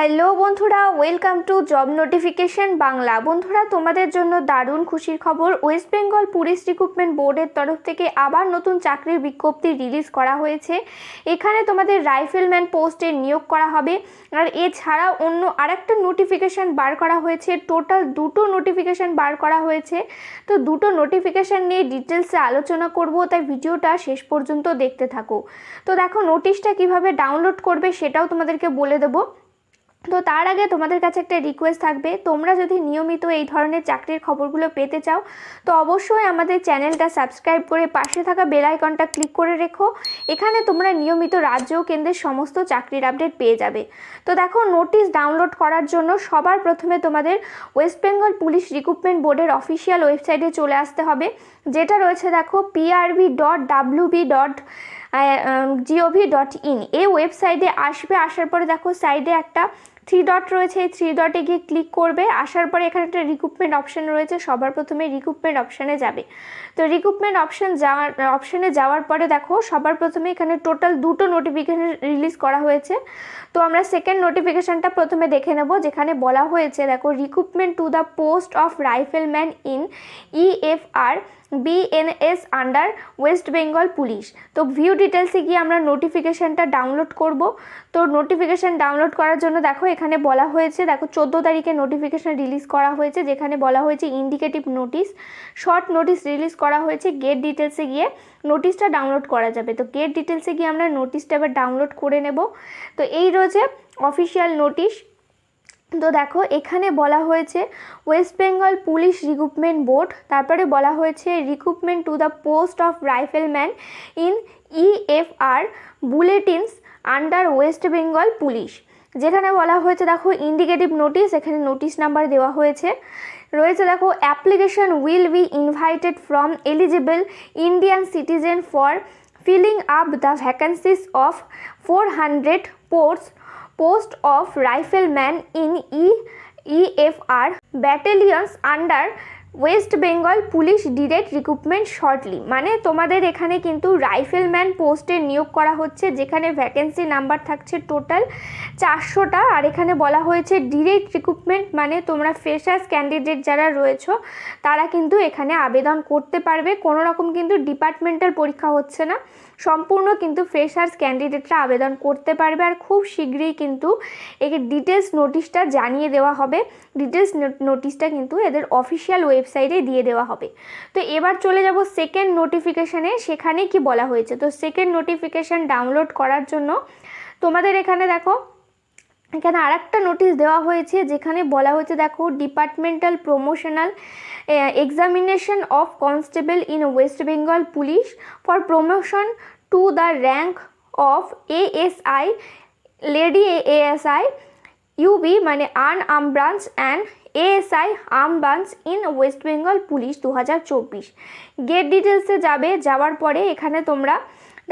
Hello বন্ধুরা welcome to job notification Bangla. বন্ধুরা, তোমাদের জন্য দারুণ খুশির খবর। ওয়েস্ট বেঙ্গল পুলিশ রিক্রুটমেন্ট বোর্ডের তরফ থেকে আবার নতুন চাকরির বিজ্ঞপ্তি রিলিজ করা হয়েছে। এখানে তোমাদের রাইফেলম্যান পোস্টে নিয়োগ করা হবে। আর এছাড়া অন্য আরেকটা নোটিফিকেশান বার করা হয়েছে। টোটাল দুটো নোটিফিকেশান বার করা হয়েছে। তো দুটো নোটিফিকেশান নিয়ে ডিটেলসে আলোচনা করব, তাই ভিডিওটা শেষ পর্যন্ত দেখতে থাকো। তো দেখো নোটিশটা কীভাবে ডাউনলোড করবে সেটাও তোমাদেরকে বলে দেবো। তো তার আগে তোমাদের কাছে একটা রিকোয়েস্ট থাকবে। তোমরা যদি নিয়মিত এই ধরনের চাকরির খবরগুলো পেতে চাও, তো অবশ্যই আমাদের চ্যানেলটা সাবস্ক্রাইব করে পাশে থাকা বেল আইকনটা ক্লিক করে রেখো। এখানে তোমরা নিয়মিত রাজ্য ও কেন্দ্রের সমস্ত চাকরির আপডেট পেয়ে যাবে। তো দেখো নোটিশ ডাউনলোড করার জন্য সবার প্রথমে তোমাদের ওয়েস্ট বেঙ্গল পুলিশ রিক্রুটমেন্ট বোর্ডের অফিসিয়াল ওয়েবসাইটে চলে আসতে হবে। যেটা রয়েছে দেখো PRV dot WB dot GOV dot in এই ওয়েবসাইটে আসবে, আসার পরে দেখো সাইডে একটা থ্রি ডট রয়েছে, এই থ্রি ডটে গিয়ে ক্লিক করবে, আসার পরে এখানে একটা রিক্রুটমেন্ট অপশান রয়েছে, সবার প্রথমে রিক্রুটমেন্ট অপশানে যাবে। তো রিক্রুটমেন্ট অপশান যাওয়ার অপশানে যাওয়ার পরে দেখো, সবার প্রথমে এখানে টোটাল দুটো নোটিফিকেশান রিলিজ করা হয়েছে। তো আমরা সেকেন্ড নোটিফিকেশানটা প্রথমে দেখে নেব, যেখানে বলা হয়েছে, দেখো recruitment to the post of rifleman in EFR BNS under West Bengal police তো ভিউ ডিটেলসে গিয়ে আমরা নোটিফিকেশানটা ডাউনলোড করব। তো নোটিফিকেশান ডাউনলোড করার জন্য দেখো এখানে বলা হয়েছে, দেখো চোদ্দ তারিখে নোটিফিকেশান রিলিজ করা হয়েছে, যেখানে বলা হয়েছে indicative notice short notice release করা হয়েছে গেট ডিটেলসে গিয়ে নোটিশটা ডাউনলোড করা যাবে। তো গেট ডিটেলসে গিয়ে আমরা নোটিশটা এবার ডাউনলোড করে নেব। তো এই রয়েছে অফিসিয়াল নোটিশ তো দেখো এখানে বলা হয়েছে West Bengal police recruitment board তারপরে বলা হয়েছে recruitment to the post of rifleman in EFR battalions under West Bengal police যেখানে বলা হয়েছে, দেখো ইন্ডিকেটিভ নোটিশ এখানে নোটিশ নাম্বার দেওয়া হয়েছে। রয়েছে, দেখো application will be invited from eligible Indian citizen for filling up the vacancies of four hundred post post of rifleman in E EFR battalions under West Bengal police direct recruitment shortly মানে তোমাদের এখানে কিন্তু rifleman পোস্টে নিয়োগ করা হচ্ছে, যেখানে vacancy number থাকছে টোটাল চারশোটা, আর এখানে বলা হয়েছে ডিরেক্ট রিক্রুটমেন্ট মানে তোমরা ফ্রেশার্স ক্যান্ডিডেট যারা রয়েছো, তারা কিন্তু এখানে আবেদন করতে পারবে। কোনো রকম কিন্তু ডিপার্টমেন্টাল পরীক্ষা হচ্ছে না। সম্পূর্ণ কিন্তু ফ্রেশার্স ক্যান্ডিডেটরা আবেদন করতে পারবে, আর খুব শীঘ্রই কিন্তু একে ডিটেলস নোটিশটা জানিয়ে দেওয়া হবে। ডিটেলস নোটিশটা কিন্তু এদের অফিসিয়াল ওয়েবসাইটে দিয়ে দেওয়া হবে। তো এবার চলে যাব সেকেন্ড নোটিফিকেশানে সেখানে কি বলা হয়েছে? তো সেকেন্ড নোটিফিকেশান ডাউনলোড করার জন্য তোমাদের এখানে দেখো, এখানে আরেকটা নোটিশ দেওয়া হয়েছে, যেখানে বলা হয়েছে, দেখো departmental promotional examination of constable in West Bengal police for promotion to the rank of ASI lady ASI UB মানে arm arm branch and ASI arm branch in West Bengal police দু হাজার চব্বিশ গেট ডিটেলসে যাবে, যাওয়ার পরে এখানে তোমরা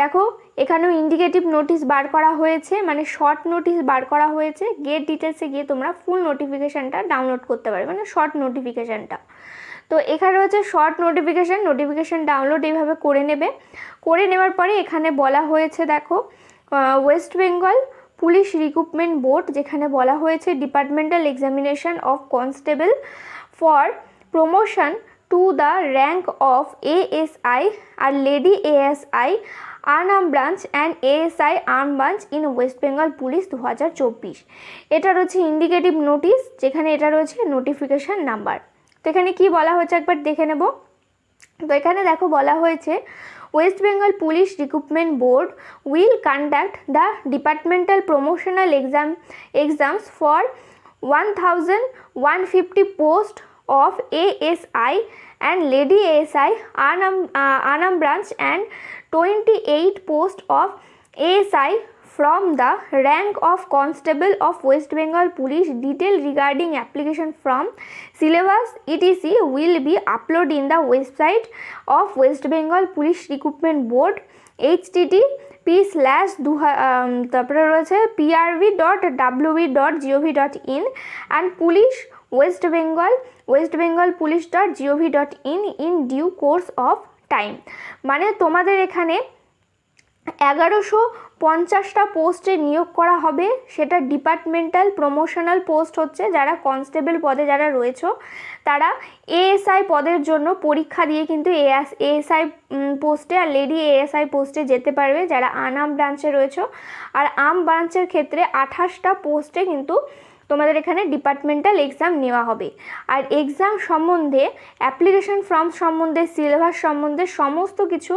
দেখো, এখানেও ইন্ডিকেটিভ নোটিশ বার করা হয়েছে মানে শর্ট নোটিশ বার করা হয়েছে। গেট ডিটেলসে গিয়ে তোমরা ফুল নোটিফিকেশানটা ডাউনলোড করতে পারবে মানে শর্ট নোটিফিকেশানটা তো এখানে রয়েছে শর্ট নোটিফিকেশান নোটিফিকেশান ডাউনলোড এইভাবে করে নেবে। করে নেওয়ার পরে এখানে বলা হয়েছে, দেখো West Bengal police recruitment board, যেখানে বলা হয়েছে departmental examination of constable for promotion to the rank of ASI, R lady ASI arm branch and ASI arm branch in West Bengal police দু হাজার চব্বিশ। এটা রয়েছে ইন্ডিকেটিভ নোটিশ, যেখানে এটা রয়েছে নোটিফিকেশান নাম্বার। তো এখানে কী বলা হয়েছে? একবার দেখে নেব। তো এখানে দেখো বলা হয়েছে West Bengal Police Recruitment Board will conduct the departmental promotional exam exams for 1150 posts of ASI and Lady ASI Anam, uh, Anam branch and 28 posts of ASI from the rank of Constable of West Bengal Police detail regarding application from syllabus etc will be uploaded in the website of West Bengal Police Recruitment Board http slash দু তারপরে রয়েছে PRB dot WB dot GOV dot in and police West Bengal West Bengal police dot GOV dot in in due course of time মানে তোমাদের এখানে এগারোশো পঞ্চাশটা পোস্টে নিয়োগ করা হবে। সেটা ডিপার্টমেন্টাল প্রমোশনাল পোস্ট হচ্ছে। যারা কনস্টেবল পদে যারা রয়েছে, তারা এএসআই পদের জন্য পরীক্ষা দিয়ে কিন্তু এএস এএসআই পোস্টে আর লেডি এএসআই পোস্টে যেতে পারবে, যারা আনাম ব্রাঞ্চে রয়েছে। আর আম ব্রাঞ্চের ক্ষেত্রে আঠাশটা পোস্টে কিন্তু তোমাদের এখানে ডিপার্টমেন্টাল এক্সাম নেওয়া হবে। আর এক্সাম সম্বন্ধে অ্যাপ্লিকেশন ফর্ম সম্বন্ধে সিলেবাস সম্বন্ধে সমস্ত কিছু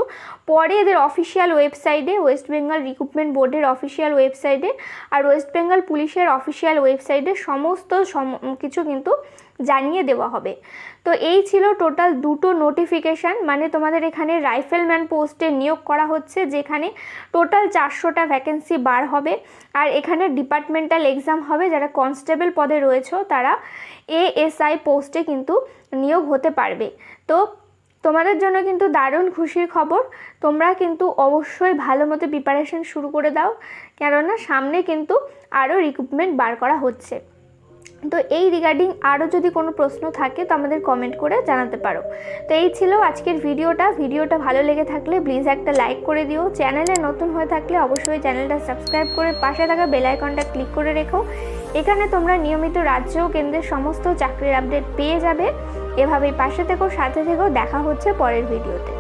পরে এদের অফিসিয়াল ওয়েবসাইটে ওয়েস্ট বেঙ্গল রিক্রুটমেন্ট বোর্ডের অফিসিয়াল ওয়েবসাইটে আর ওয়েস্ট বেঙ্গল পুলিশের অফিসিয়াল ওয়েবসাইটে সমস্ত সম- কিছু কিন্তু জানিয়ে দেওয়া হবে। তো এই ছিল টোটাল দুটো নোটিফিকেশান মানে তোমাদের এখানে রাইফেলম্যান পোস্টে নিয়োগ করা হচ্ছে, যেখানে টোটাল চারশোটা ভ্যাকেন্সি বার হবে। আর এখানে ডিপার্টমেন্টাল এক্সাম হবে, যারা কনস্টেবল পদে রয়েছে, তারা এএসআই পোস্টে কিন্তু নিয়োগ হতে পারবে। তো তোমাদের জন্য কিন্তু দারুণ খুশির খবর, তোমরা কিন্তু অবশ্যই ভালো মতো প্রিপারেশন শুরু করে দাও, কেননা সামনে কিন্তু আরও রিক্রুটমেন্ট বার করা হচ্ছে। তো এই রিগার্ডিং আরও যদি কোনো প্রশ্ন থাকে তো আমাদের কমেন্ট করে জানাতে পারো। তো এই ছিল আজকের ভিডিওটা। ভিডিওটা ভালো লেগে থাকলে প্লিজ একটা লাইক করে দিও। চ্যানেলে নতুন হয়ে থাকলে অবশ্যই চ্যানেলটা সাবস্ক্রাইব করে পাশে থাকা বেল আইকনটা ক্লিক করে রেখো। এখানে তোমরা নিয়মিত রাজ্য ও কেন্দ্রের সমস্ত চাকরির আপডেট পেয়ে যাবে। এভাবেই পাশে থেকো, সাথে থেকো। দেখা হচ্ছে পরের ভিডিওতে